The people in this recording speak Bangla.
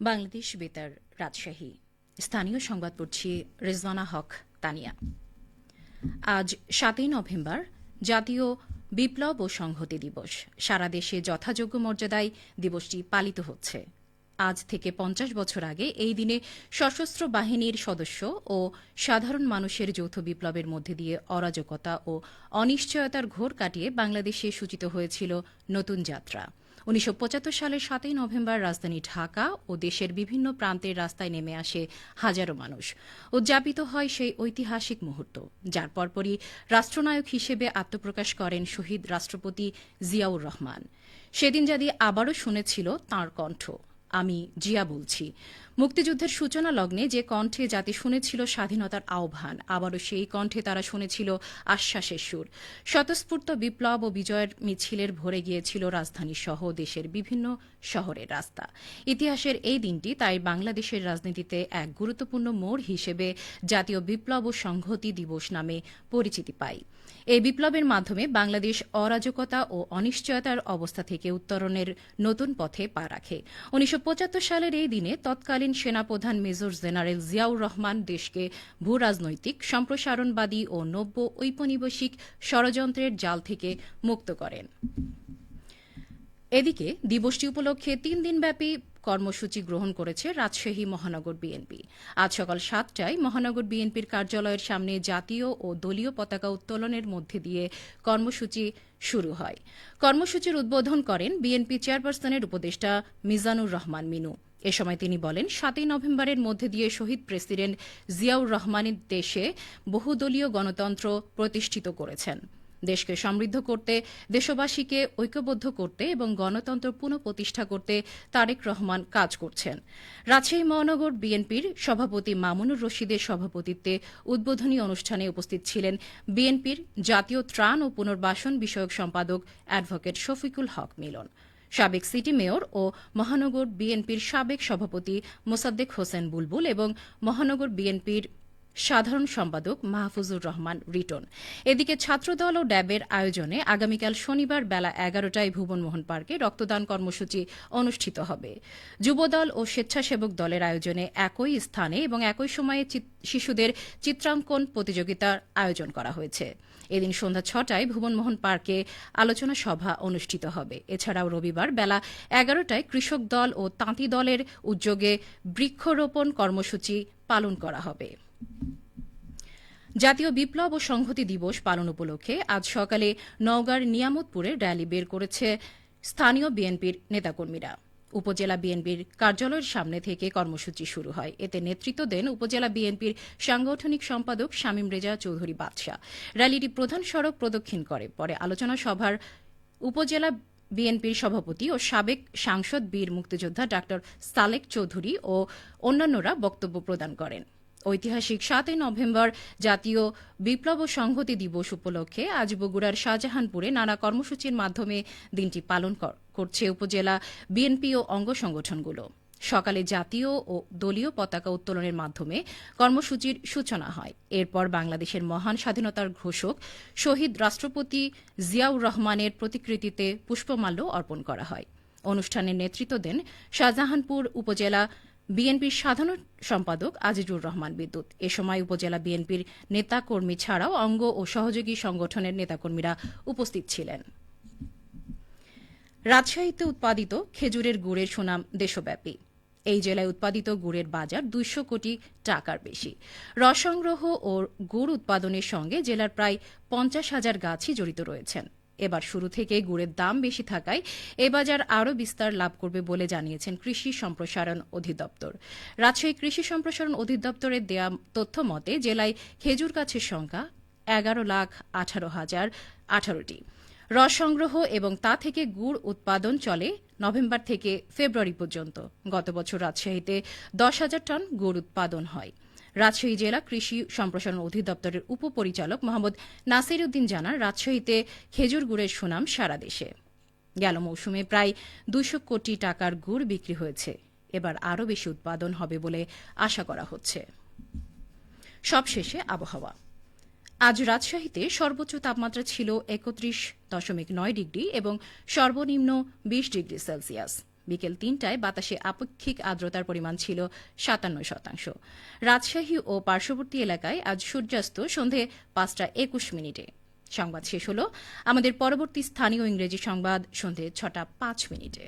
বাংলাদেশ বেতার রাজশাহী। স্থানীয় সংবাদ পড়ছি রেজওয়ানা হক, তানিয়া। আজ সাতই নভেম্বর, জাতীয় বিপ্লব ও সংহতি দিবস। সারা দেশে যথাযোগ্য মর্যাদায় দিবসটি পালিত হচ্ছে। আজ থেকে পঞ্চাশ বছর আগে এই দিনে সশস্ত্র বাহিনীর সদস্য ও সাধারণ মানুষের যৌথ বিপ্লবের মধ্যে দিয়ে অরাজকতা ও অনিশ্চয়তার ঘোর কাটিয়ে বাংলাদেশে সূচিত হয়েছিল নতুন যাত্রা। উনিশশো সালের সাতই নভেম্বর রাজধানী ঢাকা ও দেশের বিভিন্ন প্রান্তের রাস্তায় নেমে আসে হাজারো মানুষ উদযাপিত হয় সেই ঐতিহাসিক মুহূর্ত। যার পরপরই রাষ্ট্রনায়ক হিসেবে আত্মপ্রকাশ করেন শহীদ রাষ্ট্রপতি জিয়াউর রহমান। সেদিন যদি আবারও শুনেছিল তাঁর কণ্ঠ। আমি জিয়া বলছি। মুক্তিযুদ্ধের সূচনা লগ্নে যে কণ্ঠে জাতি শুনেছিল স্বাধীনতার আহ্বান, আবারও সেই কণ্ঠে তারা শুনেছিল আশ্বাসের সুর। স্বতঃস্ফূর্ত বিপ্লব ও বিজয়ের মিছিলের ভরে গিয়েছিল রাজধানী সহ দেশের বিভিন্ন শহরের রাস্তা। ইতিহাসের এই দিনটি তাই বাংলাদেশের রাজনীতিতে এক গুরুত্বপূর্ণ মোড় হিসেবে জাতীয় বিপ্লব ও সংহতি দিবস নামে পরিচিতি পায়। এই বিপ্লবের মাধ্যমে বাংলাদেশ অরাজকতা ও অনিশ্চয়তার অবস্থা থেকে উত্তরণের নতুন পথে পা রাখে। উনিশশো পঁচাত্তর সালের এই দিনে তৎকালীন সেনাপ্রধান মেজর জেনারেল জিয়াউর রহমান দেশকে ভূ রাজনৈতিক সম্প্রসারণবাদী ও নব্য ঔপনিবেশিক ষড়যন্ত্রের জাল থেকে মুক্ত করেন। এদিকে দিবসটি উপলক্ষে তিন দিনব্যাপী কর্মসূচি গ্রহণ করেছে রাজশাহী মহানগর বিএনপি। আজ সকাল সাতটায় মহানগর বিএনপির কার্যালয়ের সামনে জাতীয় ও দলীয় পতাকা উত্তোলনের মধ্যে দিয়ে কর্মসূচি শুরু হয়। কর্মসূচির উদ্বোধন করেন বিএনপি চেয়ারপারসনের উপদেষ্টা মিজানুর রহমান মিনু। এ সময় তিনি বলেন, সাতই নভেম্বরের মধ্যে দিয়ে শহীদ প্রেসিডেন্ট জিয়াউর রহমানের দেশে বহুদলীয় গণতন্ত্র প্রতিষ্ঠিত করেছেন। দেশকে সমৃদ্ধ করতে, দেশবাসীকে ঐক্যবদ্ধ করতে এবং গণতন্ত্র পুনঃপ্রতিষ্ঠা করতে তারেক রহমান কাজ করছেন। রাজশাহী মহানগর বিএনপির সভাপতি মামুনুর রশিদের সভাপতিত্বে উদ্বোধনী অনুষ্ঠানে উপস্থিত ছিলেন বিএনপির জাতীয় ত্রাণ ও পুনর্বাসন বিষয়ক সম্পাদক অ্যাডভোকেট শফিকুল হক মিলন। সাবেক সিটি মেয়র ও মহানগর বিএনপির সাবেক সভাপতি মোসাদ্দেক হোসেন বুলবুল এবং মহানগর বিএনপির সাধারণ সম্পাদক মাহফুজুর রহমান রিটন। এদিকে ছাত্রদল ও ড্যাবের আয়োজনে আগামীকাল শনিবার বেলা এগারোটায় ভুবনমোহন পার্কে রক্তদান কর্মসূচি অনুষ্ঠিত হবে। যুবদল ও স্বেচ্ছাসেবক দলের আয়োজনে একই স্থানে এবং একই সময়ে শিশুদের চিত্রাঙ্কন প্রতিযোগিতার আয়োজন করা হয়েছে। এদিন সন্ধ্যা ছটায় ভুবনমোহন পার্কে আলোচনা সভা অনুষ্ঠিত হবে। এছাড়াও রবিবার বেলা এগারোটায় কৃষক দল ও তাঁতি দলের উদ্যোগে বৃক্ষরোপণ কর্মসূচি পালন করা হবে। জাতীয় বিপ্লব ও সংহতি দিবস পালন উপলক্ষে আজ সকালে নওগাঁর নিয়ামতপুরে র্যালি বের করেছে স্থানীয় বিএনপির নেতাকর্মীরা। উপজেলা বিএনপির কার্যালয়ের সামনে থেকে কর্মসূচি শুরু হয়। এতে নেতৃত্ব দেন উপজেলা বিএনপির সাংগঠনিক সম্পাদক শামীম রেজা চৌধুরী বাদশাহ। র্যালিটি প্রধান সড়ক প্রদক্ষিণ করে। পরে আলোচনা সভার উপজেলা বিএনপির সভাপতি ও সাবেক সাংসদ বীর মুক্তিযোদ্ধা ডা সালেক চৌধুরী ও অন্যান্যরা বক্তব্য প্রদান করেন। ঐতিহাসিক সাতই নভেম্বর জাতীয় বিপ্লব সংহতি দিবস উপলক্ষে আজ বগুড়ার শাহজাহানপুরে নানা কর্মসূচির মাধ্যমে দিনটি পালন করছে উপজেলা বিএনপি ও অঙ্গ সংগঠনগুলো। সকালে জাতীয় ও দলীয় পতাকা উত্তোলনের মাধ্যমে কর্মসূচির সূচনা হয়। এরপর বাংলাদেশের মহান স্বাধীনতার ঘোষক শহীদ রাষ্ট্রপতি জিয়াউর রহমানের প্রতিকৃতিতে পুষ্পমাল্য অর্পণ করা হয়। অনুষ্ঠানের নেতৃত্ব দেন শাহজাহানপুর উপজেলা বিএনপির সাধারণ সম্পাদক আজিজুর রহমান বিদ্যুৎ। এ সময় উপজেলা বিএনপির নেতাকর্মী ছাড়াও অঙ্গ ও সহযোগী সংগঠনের নেতাকর্মীরা উপস্থিত ছিলেন। রাজশাহীতে উৎপাদিত খেজুরের গুড়ের সুনাম দেশব্যাপী। এই জেলায় উৎপাদিত গুড়ের বাজার দুইশো কোটি টাকার বেশি। রস সংগ্রহ ও গুড় উৎপাদনের সঙ্গে জেলার প্রায় পঞ্চাশ হাজার গাছই জড়িত রয়েছেন। এবার শুরু থেকে গুড়ের দাম বেশি থাকায় এ বাজার আরও বিস্তার লাভ করবে বলে জানিয়েছেন কৃষি সম্প্রসারণ অধিদপ্তর। রাজশাহী কৃষি সম্প্রসারণ অধিদপ্তরের দেয়া তথ্য মতে, জেলায় খেজুর গাছের সংখ্যা এগারো লাখ আঠারো হাজার আঠারোটি। রস সংগ্রহ এবং তা থেকে গুড় উৎপাদন চলে নভেম্বর থেকে ফেব্রুয়ারি পর্যন্ত। গত বছর রাজশাহীতে দশ হাজার টন গুড় উৎপাদন হয়। রাজশাহী জেলা কৃষি সম্প্রসারণ অধিদপ্তরের উপপরিচালক মোহাম্মদ নাসির উদ্দিন জানান, রাজশাহীতে খেজুর গুড়ের সুনাম সারা দেশে। গেল মৌসুমে প্রায় দুশো কোটি টাকার গুড় বিক্রি হয়েছে। এবার আরও বেশি উৎপাদন হবে বলে আশা করা হচ্ছে। সবশেষে আবহাওয়া। আজ রাজশাহীতে সর্বোচ্চ তাপমাত্রা ছিল একত্রিশ দশমিক নয় ডিগ্রি এবং সর্বনিম্ন বিশ ডিগ্রি সেলসিয়াস। বিকেল তিনটায় বাতাসে আপেক্ষিক আর্দ্রতার পরিমাণ ছিল সাতান্ন শতাংশ। রাজশাহী ও পার্শ্ববর্তী এলাকায় আজ সূর্যাস্ত সন্ধে পাঁচটা একুশ মিনিটে। সংবাদ শেষ হল আমাদের পরবর্তী স্থানীয় ইংরেজি সংবাদ সন্ধে ছটা পাঁচ মিনিটে।